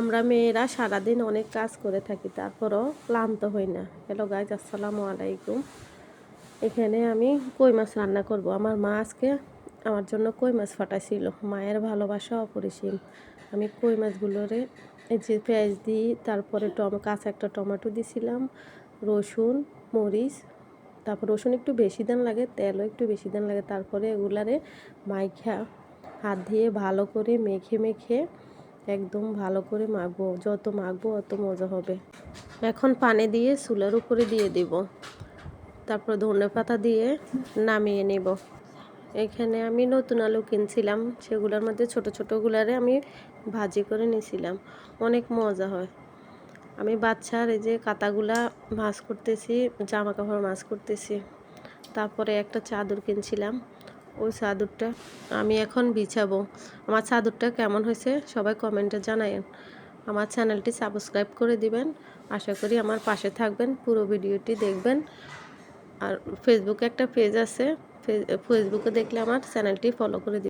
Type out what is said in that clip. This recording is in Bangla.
আমরা মেয়েরা সারাদিন অনেক কাজ করে থাকি, তারপরও ক্লান্ত হই না। হ্যালো গাইজ আসসালামু আলাইকুম। এখানে আমি কই মাছ রান্না করব? আমার মা আজকে আমার জন্য কই মাছ ফাটাইছিল। মায়ের ভালোবাসা অপরিসীম। আমি কই মাছগুলোরে এই যে পেঁয়াজ দিই, তারপরে টম, কাঁচা একটা টমেটো দিছিলাম, রসুন, মরিচ, তারপর রসুন একটু বেশি দেন লাগে, তেলও একটু বেশি দেন লাগে, তারপরে এগুলারে মাইখা হাত দিয়ে ভালো করে মেখে মেখে একদম ভালো করে মাখবো, যত মাখবো অত মজা হবে। এখন পানি দিয়ে চুলার উপরে দিয়ে দিব। তারপর ধনে পাতা দিয়ে নামিয়ে নেব। এখানে আমি নতুন আলু কিনছিলাম, সেগুলোর মধ্যে ছোট ছোটোগুলারে আমি ভাজি করে নিয়েছিলাম অনেক মজা হয়। আমি বাচ্চার এই যে কাতাগুলা ভাজ করতেছি জামা কাপড় মাছ করতেছি। তারপরে একটা চাদর কিনছিলাম ওই চাদরটা। আমি এখন বিছাবো। আমার চাদরটা কেমন হয়েছে সবাই কমেন্টে জানায়েন। আমার চ্যানেলটি সাবস্ক্রাইব করে দিবেন। আশা করি আমার পাশে থাকবেন, পুরো ভিডিওটি দেখবেন। আর ফেসবুকে একটা পেজ আছে। ফেসবুকে দেখলে আমার চ্যানেলটি ফলো করে দিবেন।